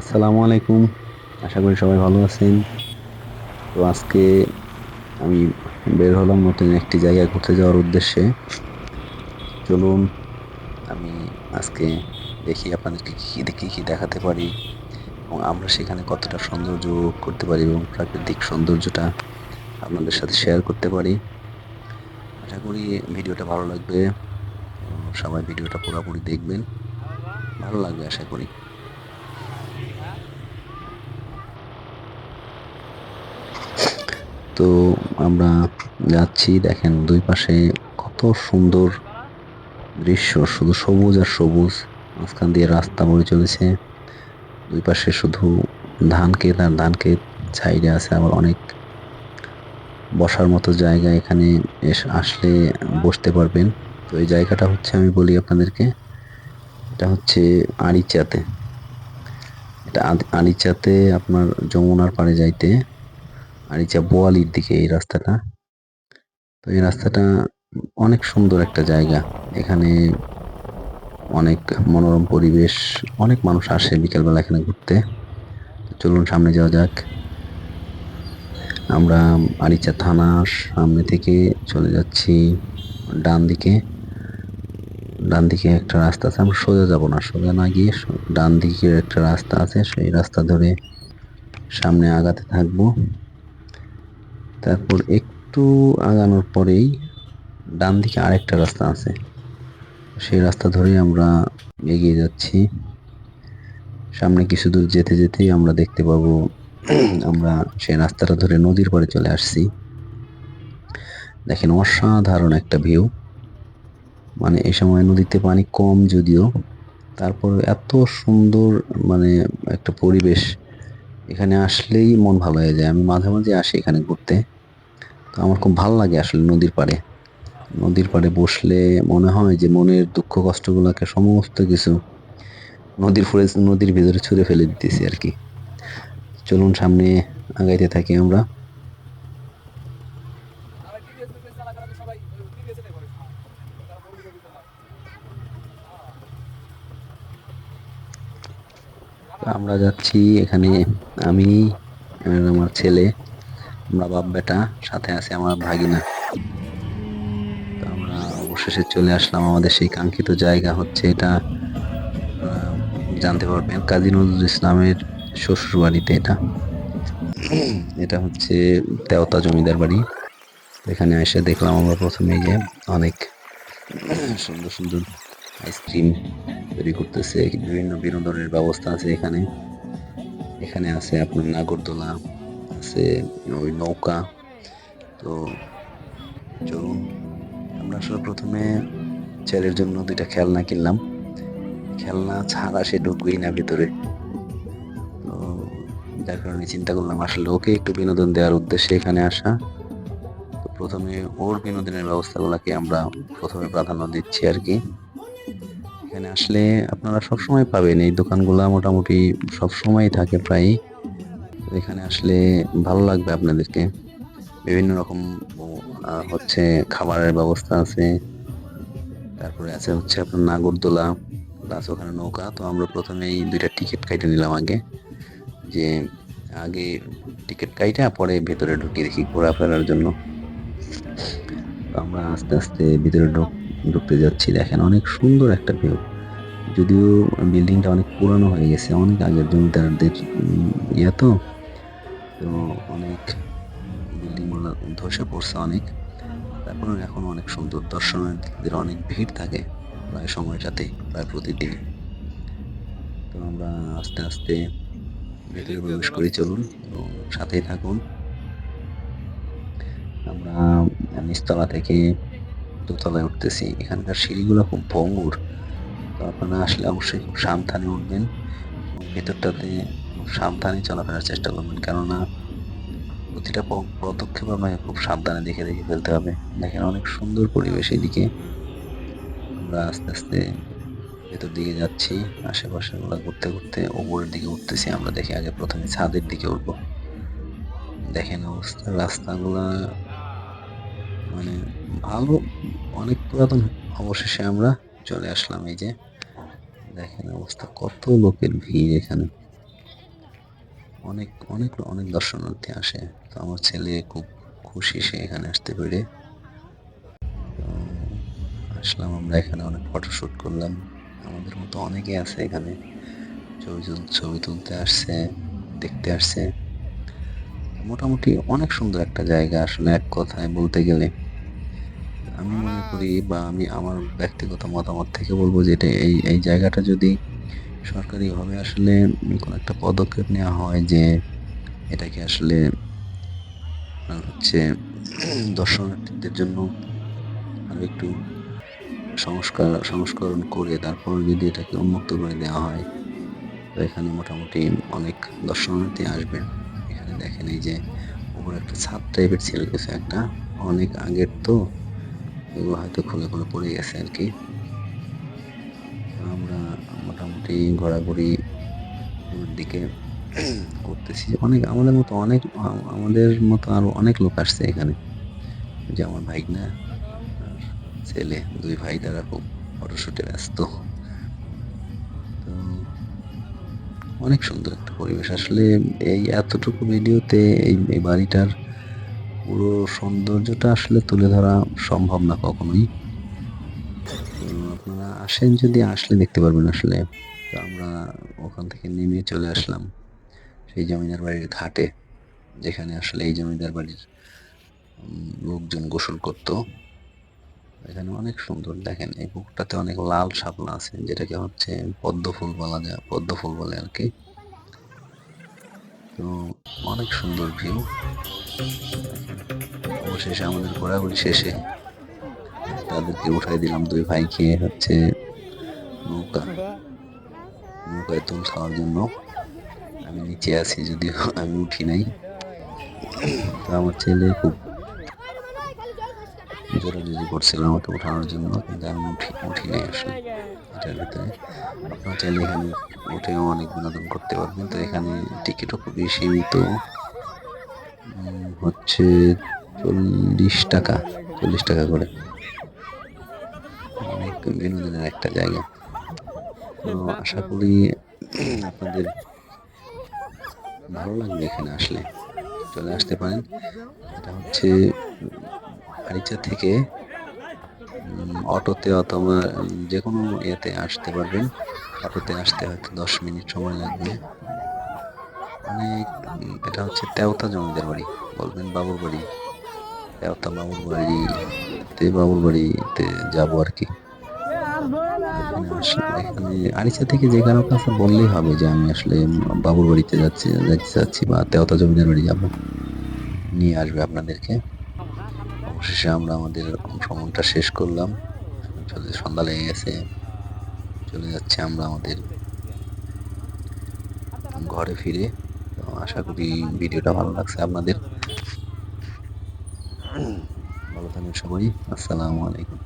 আসসালামু আলাইকুম। আশা করি সবাই ভালো আছেন। তো আজকে আমি বের হলাম নতুন একটি জায়গায় ঘুরতে যাওয়ার উদ্দেশ্যে। চলুন, আমি আজকে দেখি আপনাদেরকে কী কী কী দেখাতে পারি এবং আমরা সেখানে কতটা সৌন্দর্য করতে পারি এবং প্রাকৃতিক সৌন্দর্যটা আপনাদের সাথে শেয়ার করতে পারি। আশা করি ভিডিওটা ভালো লাগবে। সবাই ভিডিওটা পুরোপুরি দেখবেন। ভালো লাগবে আশা করি। তো আমরা যাচ্ছি, দেখেন দুই পাশে কত সুন্দর দৃশ্য, শুধু সবুজ আর সবুজ। মাঝখান দিয়ে রাস্তা বয়ে চলেছে। দুই পাশে শুধু ধান ক্ষেত আর ধান ক্ষেত সাইডে আছে আবার অনেক বসার মতো জায়গা। এখানে এসে, আসলে বসতে পারবেন। তো এই জায়গাটা হচ্ছে আমি বলি আপনাদেরকে, এটা হচ্ছে আড়িচাতে এটা আড়িচাতে আপনার যমুনার পাড়ে যাইতে আড়িচা বোয়ালির দিকে এই রাস্তাটা, তো এই রাস্তাটা অনেক সুন্দর একটা জায়গা। এখানে অনেক মনোরম পরিবেশ, অনেক মানুষ আসে বিকেলবেলা এখানে ঘুরতে। চলুন সামনে যাওয়া যাক। আমরা আরিচা থানার সামনে থেকে চলে যাচ্ছি ডান দিকে। ডান দিকে একটা রাস্তা আছে, আমরা সোজা যাব না, সোজা না গিয়ে ডান দিকে একটা রাস্তা আছে, সেই রাস্তা ধরে সামনে আগাতে থাকব। তারপর একটু আগানোর পরেই ডান দিকে আরেকটা রাস্তা আছে। সেই রাস্তা ধরেই আমরা এগিয়ে যাচ্ছি। সামনে কিছু দূর যেতে যেতেই আমরা দেখতে পাবো, আমরা সেই রাস্তাটা ধরে নদীর পাড়ে চলে আসছি। দেখেন অসাধারণ একটা ভিউ। মানে এই সময় নদীতে পানি কম যদিও, তারপর এত সুন্দর মানে একটা পরিবেশ। এখানে আসলেই মন ভালো হয়ে যায়। আমি মাঝে মাঝে আসি এখানে ঘুরতে। তো আমার খুব ভালো লাগে আসলে নদীর পাড়ে। নদীর পাড়ে বসলে মনে হয় যে মনের দুঃখ কষ্টগুলোকে সমস্ত কিছু নদীর ফুড়ে নদীর ভিতরে ছুঁড়ে ফেলে দিতেছি আর কি চলুন সামনে আগাইতে থাকি আমরা। আমরা যাচ্ছি এখানে আমি আমার ছেলে। আমরা বাপ বেটা, সাথে আছে আমার ভাগিনা। তো আমরা অবশেষে চলে আসলাম আমাদের সেই কাঙ্ক্ষিত জায়গা হচ্ছে এটা জানতে পারবেন, কাজী নজরুল ইসলামের শ্বশুর বাড়িতে এটা। এটা হচ্ছে তেওতা জমিদার বাড়ি। এখানে এসে দেখলাম আমরা প্রথমেই যে অনেক সুন্দর সুন্দর আইসক্রিম তৈরি করতেছে, বিভিন্ন বিনোদনের ব্যবস্থা আছে এখানে। এখানে আছে আপনার নাগরদোলা আছে ওই নৌকা। তো চলুন আমরা আসলে প্রথমে ছেলের জন্য দুইটা খেলনা কিনলাম। খেলনা ছাড়া সে ঢুকবেই না ভিতরে। তো যার কারণে চিন্তা করলাম, আসলে ওকে একটু বিনোদন দেওয়ার উদ্দেশ্যে এখানে আসা। তো প্রথমে ওর বিনোদনের ব্যবস্থাগুলোকে আমরা প্রথমে প্রাধান্য দিচ্ছি আর কি। এখানে আসলে আপনারা সবসময় পাবেন, এই দোকানগুলো মোটামুটি সবসময় থাকে প্রায় তো এখানে আসলে ভালো লাগবে আপনাদেরকে। বিভিন্ন রকম হচ্ছে খাবারের ব্যবস্থা আছে। তারপরে আছে হচ্ছে আপনার নাগরদোলা, প্লাস ওখানে নৌকা। তো আমরা প্রথমে এই দুইটা টিকিট কাইটে নিলাম আগে। যে আগে টিকিট কাইটা, পরে ভেতরে ঢুকে দেখি ঘোরাফেরার জন্য। আমরা আস্তে আস্তে ভিতরে ঢুক, ঢুকতে যাচ্ছি। দেখেন অনেক সুন্দর একটা ভিউ যদিও বিল্ডিংটা অনেক পুরানো হয়ে গেছে, অনেক আগের জমিদারদের ইয়ে তো। তো অনেক বিল্ডিংগুলো ধসে পড়ছে অনেক। তারপরে এখন অনেক সুন্দর দর্শনার্থীদের অনেক ভিড় থাকে প্রায় সময়টাতে প্রায় প্রতিদিন। তো আমরা আস্তে আস্তে ভেতরে প্রবেশ করে, চলুন এবং সাথেই থাকুন। আমরা নিচতলা থেকে দোতলায় উঠতেছি। এখানকার সিঁড়িগুলো খুব ভঙ্গুর। তো আপনারা আসলে অবশ্যই খুব সাবধানে উঠবেন। এবং ভেতরটাতে সাবধানে চলাফেরার চেষ্টা করবেন। কেননা প্রতিটা পদক্ষেপ আপনাকে খুব সাবধানে দেখে দেখে ফেলতে হবে। দেখেন অনেক সুন্দর পরিবেশ এদিকে আমরা আস্তে আস্তে ভেতর দিকে যাচ্ছি। আশেপাশে গুলা ঘুরতে ঘুরতে ওপরের দিকে উঠতেছি আমরা। দেখি আগে প্রথমে ছাদের দিকে উঠবো। দেখেন অবস্থা, রাস্তাগুলা মানে ভালো, অনেক পুরাতন। অবশেষে আমরা চলে আসলাম এই যে। দেখেন অবস্থা, কত লোকের ভিড় এখানে। অনেক অনেক অনেক দর্শনার্থী আসে। তো আমার ছেলে খুব খুশি সে এখানে আসতে পেরে। আসলাম আমরা এখানে অনেক ফটোশ্যুট করলাম। আমাদের মতো অনেকে আছে এখানে। ছবি ছবি তুলতে আসছে, দেখতে আসছে। মোটামুটি অনেক সুন্দর একটা জায়গা, আসলে এক কথায় বলতে গেলে। আমি মনে করি বা আমি আমার ব্যক্তিগত মতামত থেকে বলব যে এটা এই এই জায়গাটা যদি সরকারিভাবে আসলে কোনো একটা পদক্ষেপ নেওয়া হয় যে এটাকে আসলে হচ্ছে দর্শনার্থীদের জন্য আরও একটু সংস্কার, সংস্করণ করে তারপর যদি এটাকে উন্মুক্ত করে দেওয়া হয়, তো এখানে মোটামুটি অনেক দর্শনার্থী আসবেন এখানে দেখেন এই যে উপরে একটা ছাদ টাইপের ছিল কিছু একটা, অনেক আগের তো, এগুলো হয়তো খুলে খুলে পড়ে গেছে আর কি। মোটামুটি ঘোরাঘুরি দিকে করতেছি। অনেক, আমাদের মতো অনেক, আমাদের মতো আরও অনেক লোক আসছে এখানে। যে আমার ভাইগনা ছেলে, দুই ভাই তারা খুব ফটোশুটে ব্যস্ত। তো অনেক সুন্দর একটা পরিবেশ। আসলে এই এতটুকু ভিডিওতে এই এই বাড়িটার পুরো সৌন্দর্যটা আসলে তুলে ধরা সম্ভব না কখনোই। আপনারা আসেন যদি, আসলে দেখতে পারবেন আসলে। তো আমরা ওখান থেকে নেমে চলে আসলাম সেই জমিদার বাড়ির ঘাটে, যেখানে আসলে এই জমিদার বাড়ির লোকজন গোসল করত। এখানে অনেক সুন্দর, দেখেন এই পুকুরটাতে অনেক লাল শাপলা আছে, যেটাকে হচ্ছে পদ্ম ফুল বলা যায়, পদ্ম ফুল বলে আর কি। তো অনেক সুন্দর ভিউ। অবশেষে আমাদের ঘোরাঘুরি শেষে তাদেরকে উঠাই দিলাম দুই ভাইকে হচ্ছে নৌকা। নৌকায় তুল খাওয়ার জন্য। আমি নিচে আছি, যদিও আমি উঠি নাই। তো আমার ছেলে খুব জোরাজুরি করছিল আমাকে উঠানোর জন্য, কিন্তু আমি উঠি উঠি নাই আসলে এটার ভিতরে আপনারা চাইলে এখানে উঠেও অনেক বিনোদন করতে পারবেন তো এখানে টিকিটও খুবই সীমিত হচ্ছে চল্লিশ টাকা চল্লিশ টাকা করে। অনেক বিনোদনের একটা জায়গা। তো আশা করি আপনাদের ভালো লাগবে এখানে আসলে। চলে আসতে পারেন। এটা হচ্ছে আরিচা থেকে অটোতে অথবা যে কোনো ইয়েতে আসতে পারবেন। অটোতে আসতে হয়তো দশ মিনিট সময় লাগবে। অনেক এটা হচ্ছে তেওতা জমিদার বাড়ি বলবেন বাবুর বাড়ি। তেওতা বাবুর বাড়িতে বাবুর বাড়িতে যাব আর কি। আসলে আরিচা থেকে যে কারও কাছে বললেই হবে যে আমি আসলে বাবুর বাড়িতে যাচ্ছি যাচ্ছি যাচ্ছি বা তেওতা জমিদার বাড়ি যাব। নিয়ে আসবে আপনাদেরকে। অবশেষে আমরা আমাদের ভ্রমণটা শেষ করলাম। সন্ধ্যা লেগে গেছে। চলে যাচ্ছে আমরা আমাদের ঘরে ফিরে। তো আশা করি ভিডিওটা ভালো লাগছে আপনাদের। ভালো থাকেন সবাই। আসসালামু আলাইকুম।